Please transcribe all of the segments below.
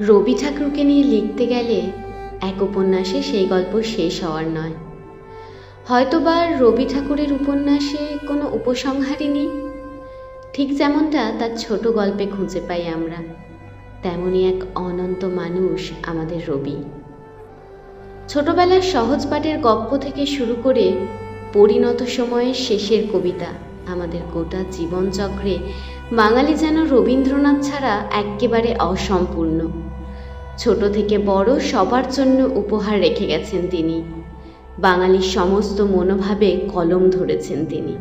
রবি ঠাকুরকে নিয়ে লিখতে গেলে এক উপন্যাসে সেই গল্প শেষ হওয়ার নয়। হয়তোবা রবি ঠাকুরের উপন্যাসে কোনো উপসংহারই নেই ঠিক যেমনটা তার ছোট গল্পে খুঁজে পাই আমরা তেমনই এক অনন্ত মানুষ আমাদের রবি। ছোটবেলার সহজ পাঠের গপ্প থেকে শুরু করে পরিণত সময়ের শেষের কবিতা আমাদের গোটা জীবনচক্রে বাঙালি যেন রবীন্দ্রনাথ ছাড়া একেবারে অসম্পূর্ণ। ছোট থেকে বড় সবার জন্য উপহার রেখে গেছেন তিনি। বাঙালির সমস্ত মনোভাবে কলম ধরেছেন তিনি।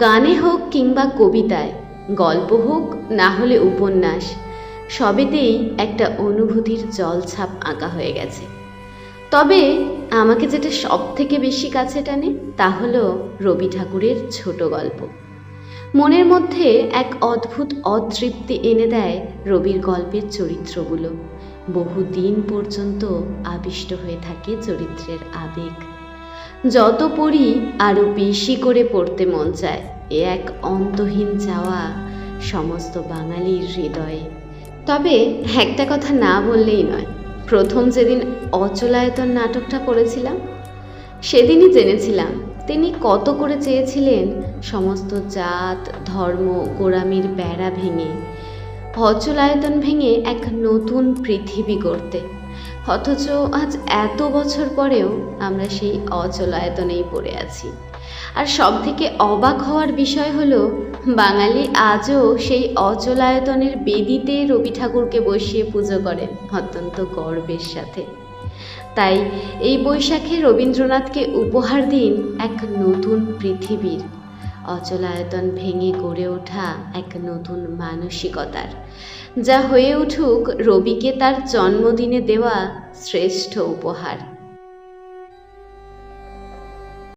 গানে হোক কিংবা কবিতায়, গল্প হোক, না হলে উপন্যাস, সবেতেই একটা অনুভূতির জলছাপ আঁকা হয়ে গেছে। তবে আমাকে যেটা সব থেকে বেশি কাছে টানে তা হলো রবি ঠাকুরের ছোট গল্প। মনের মধ্যে এক অদ্ভুত অতৃপ্তি এনে দেয় রবির গল্পের চরিত্রগুলো। বহুদিন পর্যন্ত আবিষ্ট হয়ে থাকে চরিত্রের আবেগ। যত পড়ি আরও বেশি করে পড়তে মন চায়। এ এক অন্তহীন চাওয়া সমস্ত বাঙালির হৃদয়ে। তবে একটা কথা না বললেই নয়, প্রথম যেদিন অচলায়তন নাটকটা পড়েছিলাম, সেদিনই জেনেছিলাম তিনি কত করে চেয়েছিলেন? সমস্ত জাত, ধর্ম, গোড়ামির বেড়া ভেঙে অচলায়তন ভেঙে এক নতুন পৃথিবী করতে অথচ আজ এত বছর পরেও আমরা সেই অচলায়তনেই পড়ে আছি। আর সব থেকে অবাক হওয়ার বিষয় হলো, বাঙালি আজও সেই অচলায়তনের বেদিতে রবি ঠাকুরকে বসিয়ে পুজো করেন, অত্যন্ত গর্বের সাথে। তাই এই বৈশাখে রবীন্দ্রনাথকে উপহার দিন এক নতুন পৃথিবীর। অচলায়তন ভেঙে গড়ে ওঠা এক নতুন মানসিকতার। যা হয়ে উঠুক রবিকে তার জন্মদিনে দেওয়া শ্রেষ্ঠ উপহার।